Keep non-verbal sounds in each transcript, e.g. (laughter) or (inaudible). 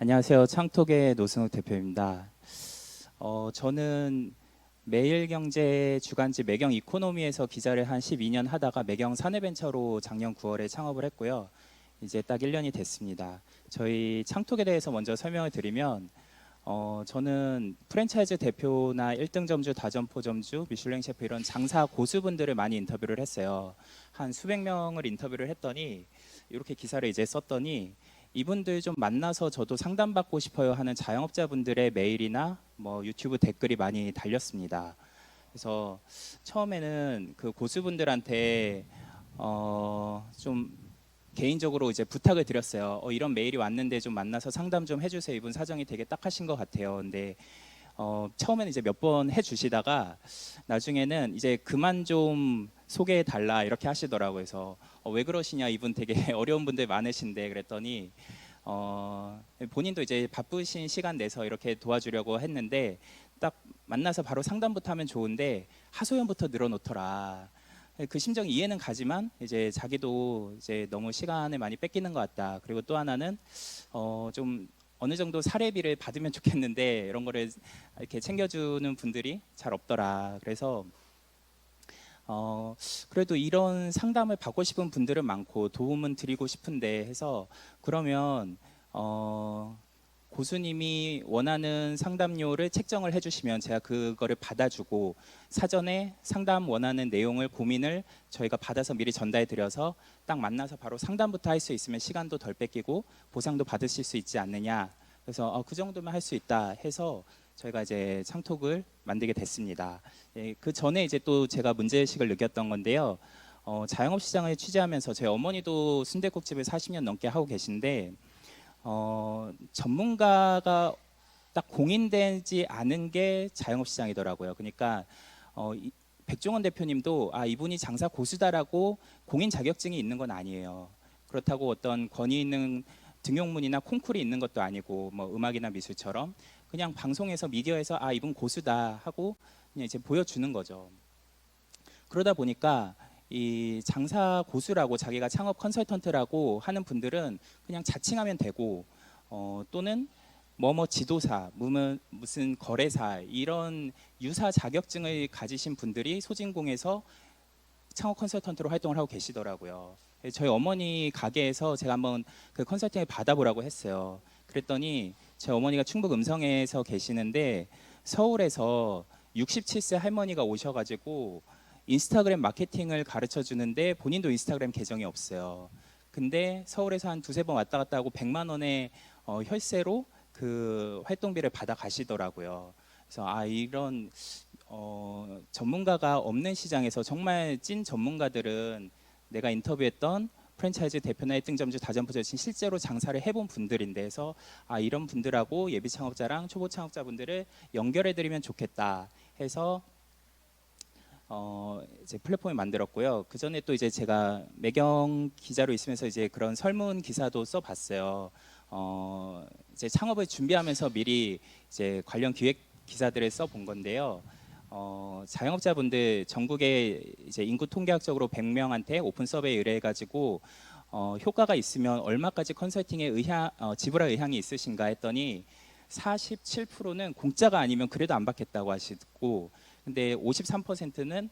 안녕하세요. 창톡의 노승욱 대표입니다. 어, 저는 매일경제 주간지 매경 이코노미에서 기자를 한 12년 하다가 매경 사내벤처로 작년 9월에 창업을 했고요. 이제 딱 1년이 됐습니다. 저희 창톡에 대해서 먼저 설명을 드리면 어, 저는 프랜차이즈 대표나 1등 점주, 다점포 점주, 미슐랭 셰프 이런 장사 고수분들을 많이 인터뷰를 했어요. 한 수백 명을 인터뷰를 했더니 이렇게 기사를 이제 썼더니 이분들 좀 만나서 저도 상담받고 싶어요 하는 자영업자분들의 메일이나 뭐 유튜브 댓글이 많이 달렸습니다. 그래서 처음에는 그 고수분들한테 어 좀 개인적으로 이제 부탁을 드렸어요. 어, 이런 메일이 왔는데 좀 만나서 상담 좀 해주세요. 이분 사정이 되게 딱하신 것 같아요. 근데 어, 처음에는 이제 몇 번 해주시다가 나중에는 이제 그만 좀 소개해 달라 이렇게 하시더라고요. 그래서 어, 왜 그러시냐 이분 되게 (laughs) 어려운 분들 많으신데 그랬더니 어, 본인도 이제 바쁘신 시간 내서 이렇게 도와주려고 했는데 딱 만나서 바로 상담부터 하면 좋은데 하소연부터 늘어놓더라. 그 심정 이해는 가지만 이제 자기도 이제 너무 시간을 많이 뺏기는 것 같다. 그리고 또 하나는 어, 좀 어느 정도 사례비를 받으면 좋겠는데 이런 거를 이렇게 챙겨주는 분들이 잘 없더라. 그래서 어, 그래도 이런 상담을 받고 싶은 분들은 많고 도움은 드리고 싶은데 해서 그러면 어, 고수님이 원하는 상담료를 책정을 해주시면 제가 그거를 받아주고 사전에 상담 원하는 내용을 고민을 저희가 받아서 미리 전달해 드려서 딱 만나서 바로 상담부터 할 수 있으면 시간도 덜 뺏기고 보상도 받으실 수 있지 않느냐 그래서 어, 그 정도면 할 수 있다 해서 저희가 이제 창톡을 만들게 됐습니다. 예, 그 전에 이제 또 제가 문제의식을 느꼈던 건데요. 어, 자영업 시장을 취재하면서 제 어머니도 순대국집을 40년 넘게 하고 계신데 어, 전문가가 딱 공인되지 않은 게 자영업 시장이더라고요. 그러니까 어, 이- 백종원 대표님도 아 이분이 장사 고수다라고 공인 자격증이 있는 건 아니에요. 그렇다고 어떤 권위 있는 등용문이나 콩쿨이 있는 것도 아니고 뭐 음악이나 미술처럼 그냥 방송에서 미디어에서 아 이분 고수다 하고 그냥 이제 보여주는 거죠. 그러다 보니까 이 장사 고수라고 자기가 창업 컨설턴트라고 하는 분들은 그냥 자칭하면 되고 어, 또는 뭐뭐 지도사, 무슨 거래사 이런 유사 자격증을 가지신 분들이 소진공에서 창업 컨설턴트로 활동을 하고 계시더라고요. 저희 어머니 가게에서 제가 한번 그 컨설팅을 받아보라고 했어요. 그랬더니 제 어머니가 충북 음성에서 계시는데 서울에서 67세 할머니가 오셔가지고 인스타그램 마케팅을 가르쳐 주는데 본인도 인스타그램 계정이 없어요. 근데 서울에서 한 두세 번 왔다 갔다 하고 100만 원의 어, 혈세로 그 활동비를 받아 가시더라고요. 그래서 아 이런 어, 전문가가 없는 시장에서 정말 찐 전문가들은 내가 인터뷰했던 프랜차이즈 대표나 1등 점주 다점포저신 실제로 장사를 해본 분들인데 해서 아 이런 분들하고 예비 창업자랑 초보 창업자분들을 연결해 드리면 좋겠다 해서 어 이제 플랫폼을 만들었고요. 그 전에 또 이제 제가 매경 기자로 있으면서 이제 그런 설문 기사도 써봤어요. 어 이제 창업을 준비하면서 미리 이제 관련 기획 기사들을 써본 건데요. 어 자영업자분들 전국에 이제 인구 통계학적으로 100명한테 오픈 서베이 의뢰해가지고 어 효과가 있으면 얼마까지 컨설팅에 의향 어, 지불할 의향이 있으신가 했더니 47%는 공짜가 아니면 그래도 안 받겠다고 하시고 근데 53%는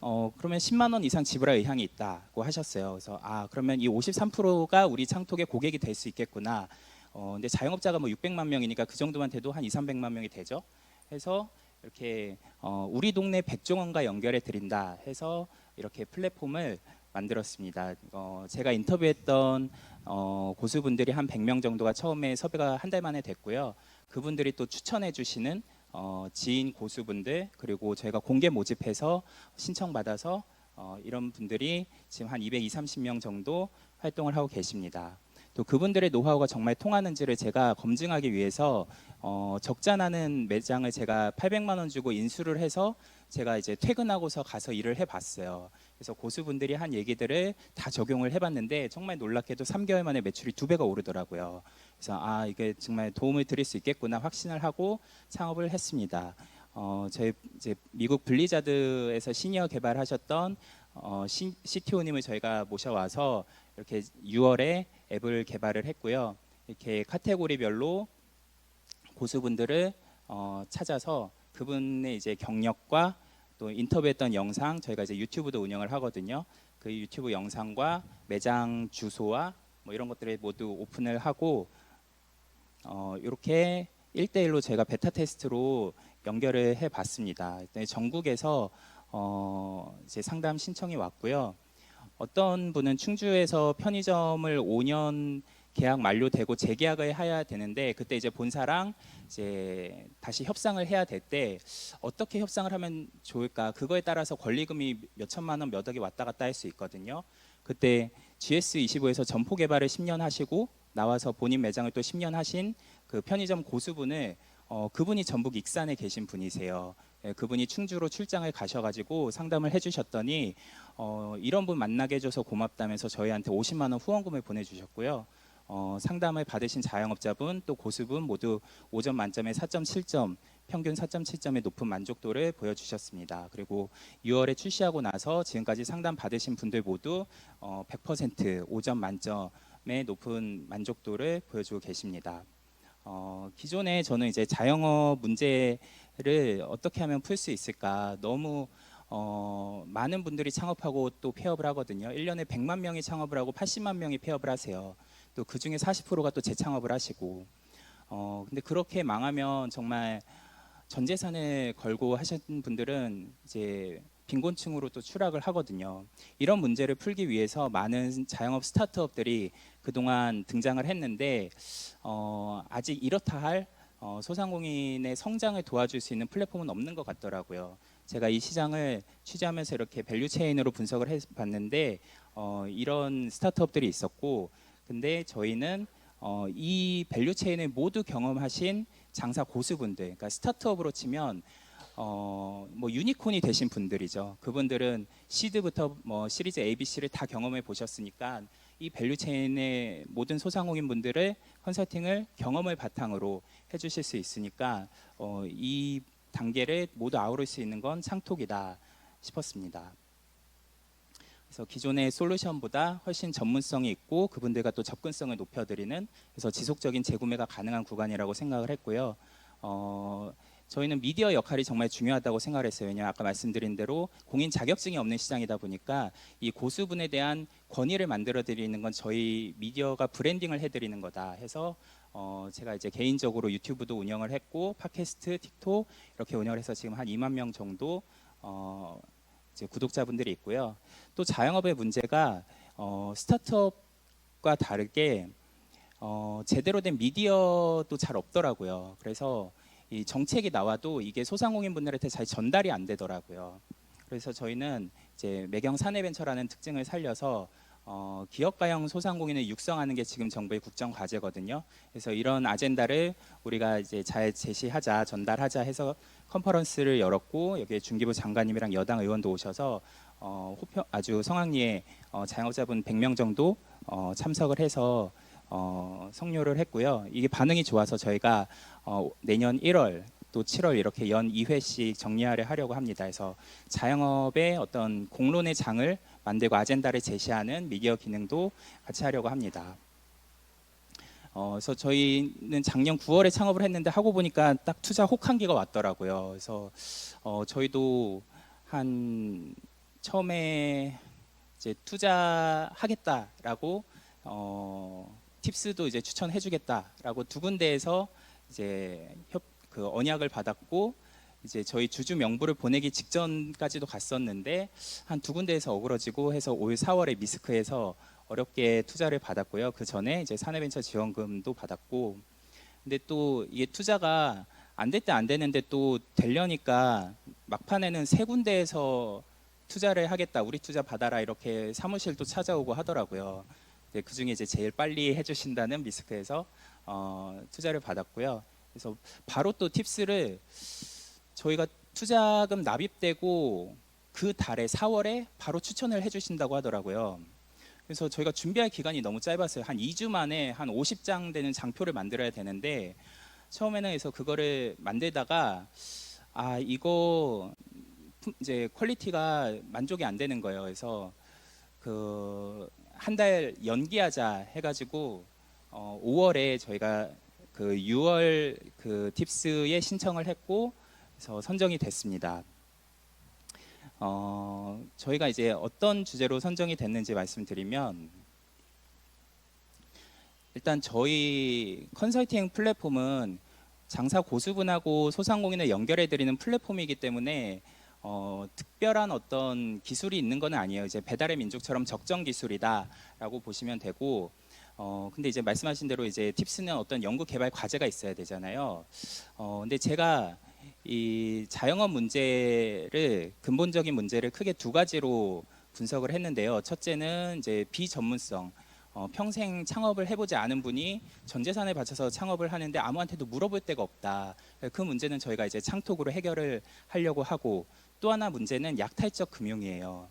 어 그러면 10만 원 이상 지불할 의향이 있다고 하셨어요. 그래서 아 그러면 이 53%가 우리 창톡의 고객이 될 수 있겠구나. 어 근데 자영업자가 뭐 600만 명이니까 그 정도만 돼도 한 2, 300만 명이 되죠. 해서 이렇게 어 우리 동네 백종원과 연결해 드린다 해서 이렇게 플랫폼을 만들었습니다. 어 제가 인터뷰했던 어 고수분들이 한 100명 정도가 처음에 섭외가 한 달 만에 됐고요. 그분들이 또 추천해 주시는 어, 지인 고수분들 그리고 저희가 공개 모집해서 신청 받아서 어, 이런 분들이 지금 한 220, 30명 정도 활동을 하고 계십니다. 또 그분들의 노하우가 정말 통하는지를 제가 검증하기 위해서 어, 적자나는 매장을 제가 800만 원 주고 인수를 해서 제가 이제 퇴근하고서 가서 일을 해봤어요. 그래서 고수분들이 한 얘기들을 다 적용을 해봤는데 정말 놀랍게도 3개월 만에 매출이 두 배가 오르더라고요. 그래서 아 이게 정말 도움을 드릴 수 있겠구나 확신을 하고 창업을 했습니다. 어, 제 이제 미국 블리자드에서 시니어 개발하셨던 어, 시, CTO님을 저희가 모셔와서 이렇게 6월에 앱을 개발을 했고요. 이렇게 카테고리별로 고수분들을 어, 찾아서 그분의 이제 경력과 또 인터뷰했던 영상 저희가 이제 유튜브도 운영을 하거든요. 그 유튜브 영상과 매장 주소와 뭐 이런 것들을 모두 오픈을 하고 어, 이렇게 1대1로 제가 베타 테스트로 연결을 해 봤습니다. 일단 전국에서 어, 이제 상담 신청이 왔고요. 어떤 분은 충주에서 편의점을 5년 계약 만료되고 재계약을 해야 되는데 그때 이제 본사랑 이제 다시 협상을 해야 될 때 어떻게 협상을 하면 좋을까 그거에 따라서 권리금이 몇 천만 원 몇 억이 왔다 갔다 할 수 있거든요. 그때 GS25에서 점포 개발을 10년 하시고 나와서 본인 매장을 또 10년 하신 그 편의점 고수분을 어, 그분이 전북 익산에 계신 분이세요. 예, 그분이 충주로 출장을 가셔가지고 상담을 해주셨더니 어, 이런 분 만나게 해줘서 고맙다면서 저희한테 50만 원 후원금을 보내주셨고요. 어, 상담을 받으신 자영업자분 또 고수분 모두 5점 만점에 4.7점 평균 4.7점의 높은 만족도를 보여주셨습니다. 그리고 6월에 출시하고 나서 지금까지 상담 받으신 분들 모두 어, 100% 5점 만점의 높은 만족도를 보여주고 계십니다. 어, 기존에 저는 이제 자영업 문제를 어떻게 하면 풀 수 있을까 너무 어, 많은 분들이 창업하고 또 폐업을 하거든요. 1년에 100만 명이 창업을 하고 80만 명이 폐업을 하세요. 또 그 중에 40%가 또 재창업을 하시고 어, 근데 그렇게 망하면 정말 전 재산을 걸고 하신 분들은 이제 빈곤층으로 또 추락을 하거든요. 이런 문제를 풀기 위해서 많은 자영업 스타트업들이 그동안 등장을 했는데 어, 아직 이렇다 할 어, 소상공인의 성장을 도와줄 수 있는 플랫폼은 없는 것 같더라고요. 제가 이 시장을 취재하면서 이렇게 밸류 체인으로 분석을 해봤는데 어, 이런 스타트업들이 있었고, 근데 저희는 어, 이 밸류 체인을 모두 경험하신 장사 고수분들, 그러니까 스타트업으로 치면 어, 뭐 유니콘이 되신 분들이죠. 그분들은 시드부터 뭐 시리즈 A, B, C를 다 경험해 보셨으니까 이 밸류 체인의 모든 소상공인 분들을 컨설팅을 경험을 바탕으로 해주실 수 있으니까 어, 이 단계를 모두 아우를 수 있는 건 창톡이다 싶었습니다. 그래서 기존의 솔루션보다 훨씬 전문성이 있고 그분들과 또 접근성을 높여드리는 그래서 지속적인 재구매가 가능한 구간이라고 생각을 했고요. 어, 저희는 미디어 역할이 정말 중요하다고 생각을 했어요. 왜냐하면 아까 말씀드린 대로 공인 자격증이 없는 시장이다 보니까 이 고수분에 대한 권위를 만들어 드리는 건 저희 미디어가 브랜딩을 해드리는 거다 해서 어, 제가 이제 개인적으로 유튜브도 운영을 했고 팟캐스트, 틱톡 이렇게 운영을 해서 지금 한 2만 명 정도 어, 이제 구독자분들이 있고요. 또 자영업의 문제가 어, 스타트업과 다르게 어, 제대로 된 미디어도 잘 없더라고요. 그래서 이 정책이 나와도 이게 소상공인 분들한테 잘 전달이 안 되더라고요. 그래서 저희는 이제 매경 사내벤처라는 특징을 살려서 어, 기업가형 소상공인을 육성하는 게 지금 정부의 국정 과제거든요. 그래서 이런 아젠다를 우리가 이제 잘 제시하자, 전달하자 해서 컨퍼런스를 열었고 여기에 중기부 장관님이랑 여당 의원도 오셔서 어, 호평, 아주 성황리에 어, 자영업자분 100명 정도 어, 참석을 해서 어, 성료를 했고요. 이게 반응이 좋아서 저희가 어, 내년 1월 또 7월 이렇게 연 2회씩 정리화를 하려고 합니다. 그래서 자영업의 어떤 공론의 장을 만들고 아젠다를 제시하는 미디어 기능도 같이 하려고 합니다. 어, 그래서 저희는 작년 9월에 창업을 했는데 하고 보니까 딱 투자 혹한기가 왔더라고요. 그래서 어, 저희도 한 처음에 이제 투자하겠다라고 어, 팁스도 이제 추천해주겠다라고 두 군데에서 이제 협, 그 언약을 받았고 이제 저희 주주 명부를 보내기 직전까지도 갔었는데 한 두 군데에서 어그러지고 해서 올 4월에 미스크에서 어렵게 투자를 받았고요. 그 전에 이제 사내벤처 지원금도 받았고 근데 또 이게 투자가 안 될 때 안 되는데 또 되려니까 막판에는 세 군데에서 투자를 하겠다 우리 투자 받아라 이렇게 사무실도 찾아오고 하더라고요. 그 중에 이제 제일 빨리 해주신다는 미스크에서 어, 투자를 받았고요. 그래서 바로 또 팁스를 저희가 투자금 납입되고 그 달에 4월에 바로 추천을 해주신다고 하더라고요. 그래서 저희가 준비할 기간이 너무 짧았어요. 한 2주 만에 한 50장 되는 장표를 만들어야 되는데 처음에는 그래서 그거를 만들다가 아 이거 이제 퀄리티가 만족이 안 되는 거예요. 그래서 그 한 달 연기하자 해가지고 어, 5월에 저희가 그 6월 그 팁스에 신청을 했고 그래서 선정이 됐습니다. 어, 저희가 이제 어떤 주제로 선정이 됐는지 말씀드리면 일단 저희 컨설팅 플랫폼은 장사 고수분하고 소상공인을 연결해 드리는 플랫폼이기 때문에 어, 특별한 어떤 기술이 있는 건 아니에요. 이제 배달의 민족처럼 적정 기술이다라고 보시면 되고 어, 근데 이제 말씀하신 대로 이제 팁스는 어떤 연구 개발 과제가 있어야 되잖아요. 어, 근데 제가 이 자영업 문제를 근본적인 문제를 크게 두 가지로 분석을 했는데요. 첫째는 이제 비전문성. 어, 평생 창업을 해보지 않은 분이 전 재산을 바쳐서 창업을 하는데 아무한테도 물어볼 데가 없다. 그 문제는 저희가 이제 창톡으로 해결을 하려고 하고 또 하나 문제는 약탈적 금융이에요.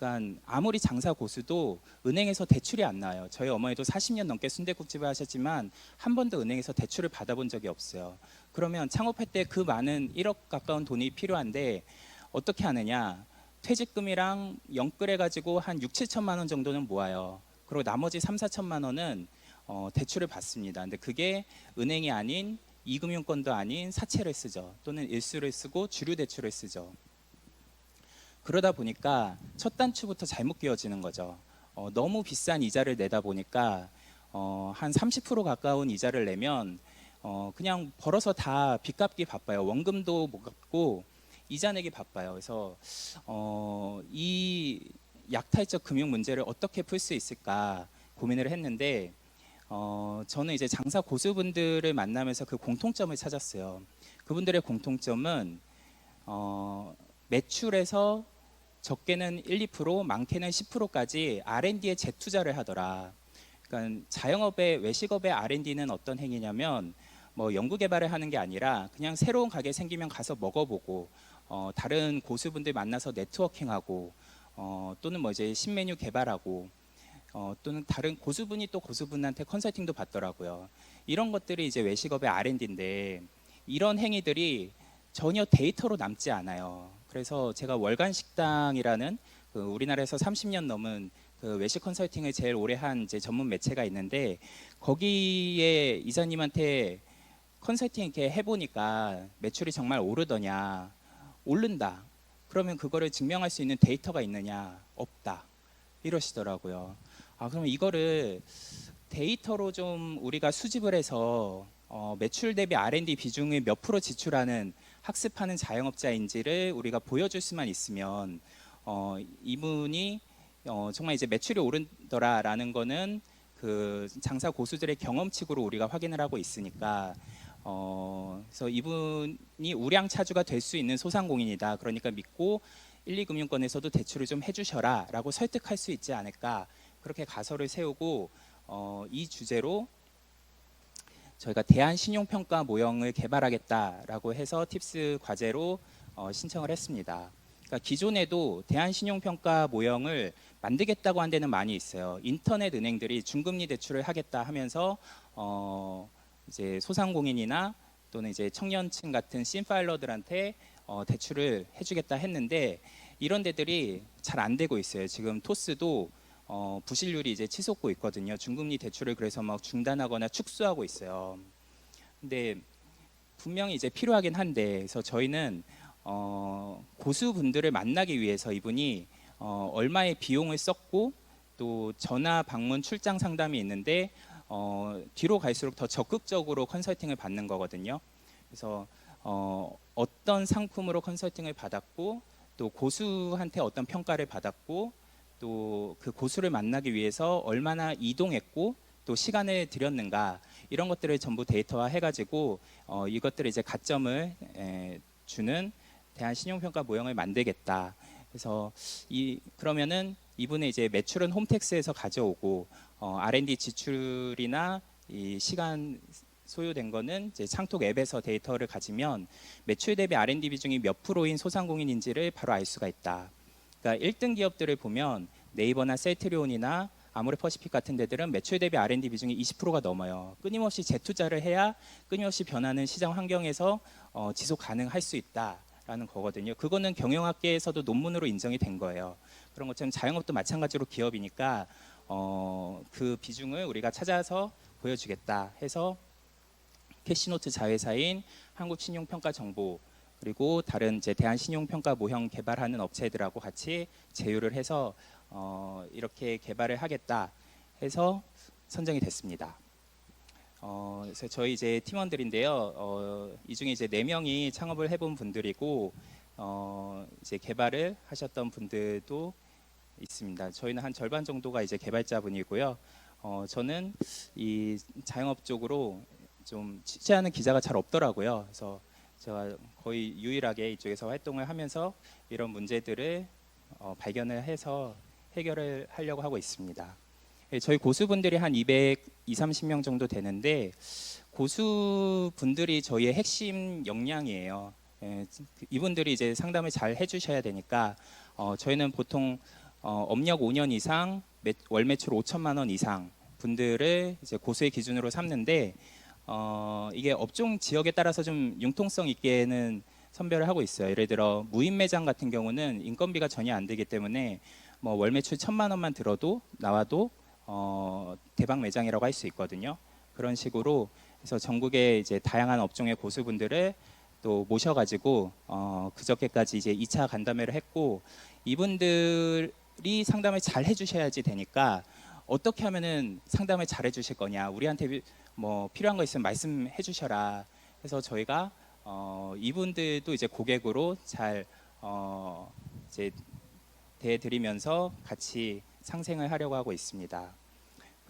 그러니까 아무리 장사 고수도 은행에서 대출이 안 나와요. 저희 어머니도 40년 넘게 순대국집을 하셨지만 한 번도 은행에서 대출을 받아본 적이 없어요. 그러면 창업할 때 그 많은 1억 가까운 돈이 필요한데 어떻게 하느냐? 퇴직금이랑 영끌해 가지고 한 6, 7천만 원 정도는 모아요. 그리고 나머지 3, 4천만 원은 어, 대출을 받습니다. 근데 그게 은행이 아닌 이금융권도 아닌 사채를 쓰죠. 또는 일수를 쓰고 주류 대출을 쓰죠. 그러다 보니까 첫 단추부터 잘못 끼워지는 거죠. 어, 너무 비싼 이자를 내다 보니까 어, 한 30% 가까운 이자를 내면 어, 그냥 벌어서 다 빚 갚기 바빠요. 원금도 못 갚고 이자 내기 바빠요. 그래서 어, 이 약탈적 금융 문제를 어떻게 풀 수 있을까 고민을 했는데 어, 저는 이제 장사 고수분들을 만나면서 그 공통점을 찾았어요. 그분들의 공통점은 어, 매출에서 적게는 1, 2%, 많게는 10%까지 R&D에 재투자를 하더라. 그러니까 자영업의 외식업의 R&D는 어떤 행위냐면 뭐 연구 개발을 하는 게 아니라 그냥 새로운 가게 생기면 가서 먹어보고 어, 다른 고수분들 만나서 네트워킹하고 어, 또는 뭐 이제 신메뉴 개발하고 어, 또는 다른 고수분이 또 고수분한테 컨설팅도 받더라고요. 이런 것들이 이제 외식업의 R&D인데 이런 행위들이 전혀 데이터로 남지 않아요. 그래서 제가 월간 식당이라는 그 우리나라에서 30년 넘은 그 외식 컨설팅을 제일 오래 한 이제 전문 매체가 있는데 거기에 이사님한테 컨설팅 이렇게 해보니까 매출이 정말 오르더냐 오른다. 그러면 그거를 증명할 수 있는 데이터가 있느냐? 없다. 이러시더라고요. 아 그러면 이거를 데이터로 좀 우리가 수집을 해서 어, 매출 대비 R&D 비중을 몇 프로 지출하는 학습하는 자영업자인지를 우리가 보여줄 수만 있으면 어, 이분이 어, 정말 이제 매출이 오른더라라는 거는 그 장사 고수들의 경험칙으로 우리가 확인을 하고 있으니까 어, 그래서 이분이 우량 차주가 될 수 있는 소상공인이다. 그러니까 믿고 1, 2금융권에서도 대출을 좀 해주셔라라고 설득할 수 있지 않을까 그렇게 가설을 세우고 어, 이 주제로 저희가 대한 신용평가 모형을 개발하겠다라고 해서 팁스 과제로 어, 신청을 했습니다. 그러니까 기존에도 대한 신용평가 모형을 만들겠다고 한 데는 많이 있어요. 인터넷 은행들이 중금리 대출을 하겠다 하면서 어, 이제 소상공인이나 또는 이제 청년층 같은 신파일러들한테 어, 대출을 해주겠다 했는데 이런 데들이 잘 안 되고 있어요. 지금 토스도 어, 부실률이 이제 치솟고 있거든요. 중금리 대출을 그래서 막 중단하거나 축소하고 있어요. 근데 분명히 이제 필요하긴 한데 그래서 저희는 어, 고수분들을 만나기 위해서 이분이 어, 얼마의 비용을 썼고 또 전화 방문 출장 상담이 있는데 어, 뒤로 갈수록 더 적극적으로 컨설팅을 받는 거거든요. 그래서 어, 어떤 상품으로 컨설팅을 받았고 또 고수한테 어떤 평가를 받았고 또 그 고수를 만나기 위해서 얼마나 이동했고 또 시간을 들였는가 이런 것들을 전부 데이터화 해가지고 어, 이것들을 이제 가점을 에, 주는 대한 신용평가 모형을 만들겠다. 그래서 이 그러면은 이분의 이제 매출은 홈택스에서 가져오고 어, R&D 지출이나 이 시간 소요된 거는 이제 창톡 앱에서 데이터를 가지면 매출 대비 R&D 비중이 몇 프로인 소상공인인지를 바로 알 수가 있다. 그러니까 1등 기업들을 보면 네이버나 셀트리온이나 아모레퍼시픽 같은 데들은 매출 대비 R&D 비중이 20%가 넘어요. 끊임없이 재투자를 해야 끊임없이 변하는 시장 환경에서 어, 지속 가능할 수 있다라는 거거든요. 그거는 경영학계에서도 논문으로 인정이 된 거예요. 그런 것처럼 자영업도 마찬가지로 기업이니까 어, 그 비중을 우리가 찾아서 보여주겠다 해서 캐시노트 자회사인 한국신용평가정보 그리고 다른 이제 대한신용평가 모형 개발하는 업체들하고 같이 제휴를 해서 어, 이렇게 개발을 하겠다 해서 선정이 됐습니다. 어, 그래서 저희 이제 팀원들인데요. 어, 이 중에 이제 네 명이 창업을 해본 분들이고 어, 이제 개발을 하셨던 분들도 있습니다. 저희는 한 절반 정도가 이제 개발자분이고요. 어, 저는 이 자영업 쪽으로 좀 취재하는 기자가 잘 없더라고요. 그래서 제가 거의 유일하게 이쪽에서 활동을 하면서 이런 문제들을 어, 발견을 해서 해결을 하려고 하고 있습니다. 예, 저희 고수분들이 한 200, 2, 30명 정도 되는데 고수분들이 저희의 핵심 역량이에요. 예, 이분들이 이제 상담을 잘 해주셔야 되니까 어, 저희는 보통 어, 업력 5년 이상, 매, 월 매출 5천만 원 이상 분들을 이제 고수의 기준으로 삼는데 어, 이게 업종 지역에 따라서 좀 융통성 있게는 선별을 하고 있어요. 예를 들어 무인 매장 같은 경우는 인건비가 전혀 안 되기 때문에 뭐 월 매출 천만 원만 들어도 나와도 어, 대박 매장이라고 할 수 있거든요. 그런 식으로 그래서 전국에 이제 다양한 업종의 고수분들을 또 모셔가지고 어, 그저께까지 이제 2차 간담회를 했고 이분들이 상담을 잘 해주셔야지 되니까 어떻게 하면은 상담을 잘 해주실 거냐 우리한테 뭐 필요한 거 있으면 말씀해 주셔라 해서 저희가 어, 이분들도 이제 고객으로 잘 어, 이제 대드리면서 같이 상생을 하려고 하고 있습니다.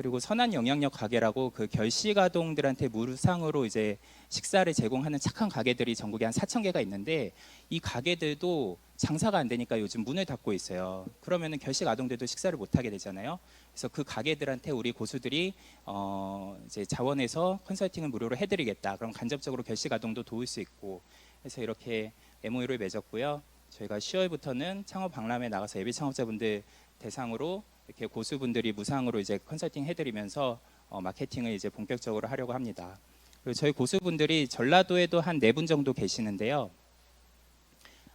그리고 선한 영향력 가게라고 그 결식 아동들한테 무상으로 이제 식사를 제공하는 착한 가게들이 전국에 한 4천 개가 있는데 이 가게들도 장사가 안 되니까 요즘 문을 닫고 있어요. 그러면은 결식 아동들도 식사를 못 하게 되잖아요. 그래서 그 가게들한테 우리 고수들이 어 이제 자원에서 컨설팅을 무료로 해드리겠다. 그럼 간접적으로 결식 아동도 도울 수 있고 그래서 이렇게 MOU를 맺었고요. 저희가 10월부터는 창업 박람회 나가서 예비 창업자분들 대상으로 이렇게 고수분들이 무상으로 이제 컨설팅 해드리면서 어, 마케팅을 이제 본격적으로 하려고 합니다. 그리고 저희 고수분들이 전라도에도 한 네 분 정도 계시는데요.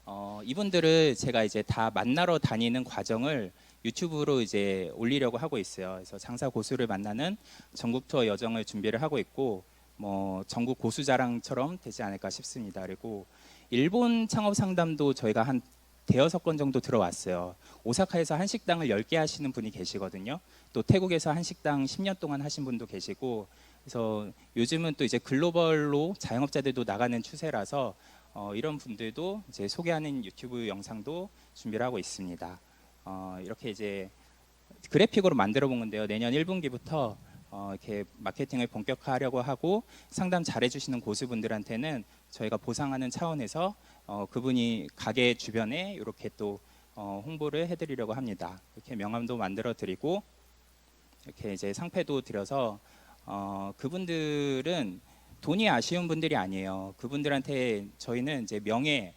어, 이분들을 제가 이제 다 만나러 다니는 과정을 유튜브로 이제 올리려고 하고 있어요. 그래서 장사 고수를 만나는 전국 투어 여정을 준비를 하고 있고 뭐 전국 고수 자랑처럼 되지 않을까 싶습니다. 그리고 일본 창업 상담도 저희가 한 대여섯 건 정도 들어왔어요. 오사카에서 한식당을 10개 하시는 분이 계시거든요. 또 태국에서 한식당 10년 동안 하신 분도 계시고 그래서 요즘은 또 이제 글로벌로 자영업자들도 나가는 추세라서 어, 이런 분들도 이제 소개하는 유튜브 영상도 준비를 하고 있습니다. 어, 이렇게 이제 그래픽으로 만들어 본 건데요. 내년 1분기부터 어, 이렇게 마케팅을 본격화하려고 하고 상담 잘해주시는 고수분들한테는 저희가 보상하는 차원에서 어, 그분이 가게 주변에 이렇게 또 어, 홍보를 해드리려고 합니다. 이렇게 명함도 만들어 드리고 이렇게 이제 상패도 드려서 어, 그분들은 돈이 아쉬운 분들이 아니에요. 그분들한테 저희는 이제 명예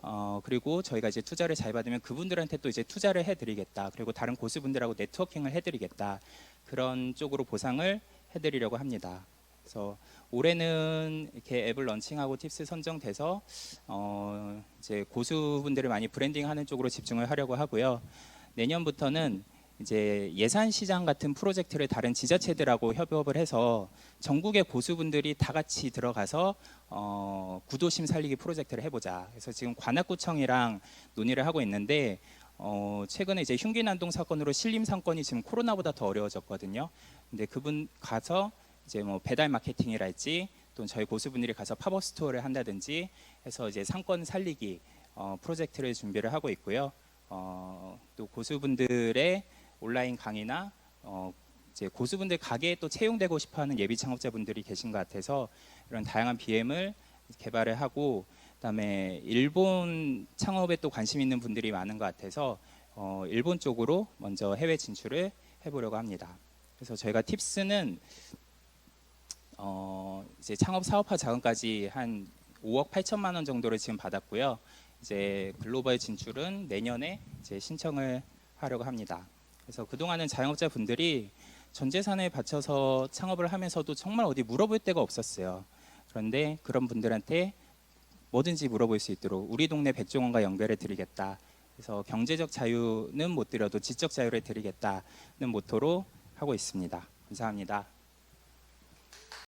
어, 그리고 저희가 이제 투자를 잘 받으면 그분들한테 또 이제 투자를 해드리겠다. 그리고 다른 고수분들하고 네트워킹을 해드리겠다. 그런 쪽으로 보상을 해드리려고 합니다. 그래서 올해는 이렇게 앱을 런칭하고 팁스 선정돼서 어, 이제 고수분들을 많이 브랜딩하는 쪽으로 집중을 하려고 하고요. 내년부터는 이제 예산 시장 같은 프로젝트를 다른 지자체들하고 협업을 해서 전국의 고수분들이 다 같이 들어가서 어, 구도심 살리기 프로젝트를 해보자. 그래서 지금 관악구청이랑 논의를 하고 있는데 어, 최근에 이제 흉기난동 사건으로 신림 상권이 지금 코로나보다 더 어려워졌거든요. 근데 그분 가서 이제 뭐 배달 마케팅이랄지 또 저희 고수분들이 가서 팝업 스토어를 한다든지 해서 이제 상권 살리기 어, 프로젝트를 준비를 하고 있고요. 어, 또 고수분들의 온라인 강의나 어, 이제 고수분들 가게에 또 채용되고 싶어하는 예비 창업자분들이 계신 것 같아서 이런 다양한 BM을 개발을 하고 그다음에 일본 창업에 또 관심 있는 분들이 많은 것 같아서 어, 일본 쪽으로 먼저 해외 진출을 해보려고 합니다. 그래서 저희가 팁스는 어, 이제 창업 사업화 자금까지 한 5억 8천만 원 정도를 지금 받았고요. 이제 글로벌 진출은 내년에 이제 신청을 하려고 합니다. 그래서 그동안은 자영업자 분들이 전 재산을 바쳐서 창업을 하면서도 정말 어디 물어볼 데가 없었어요. 그런데 그런 분들한테 뭐든지 물어볼 수 있도록 우리 동네 백종원과 연결해 드리겠다. 그래서 경제적 자유는 못 드려도 지적 자유를 드리겠다는 모토로 하고 있습니다. 감사합니다.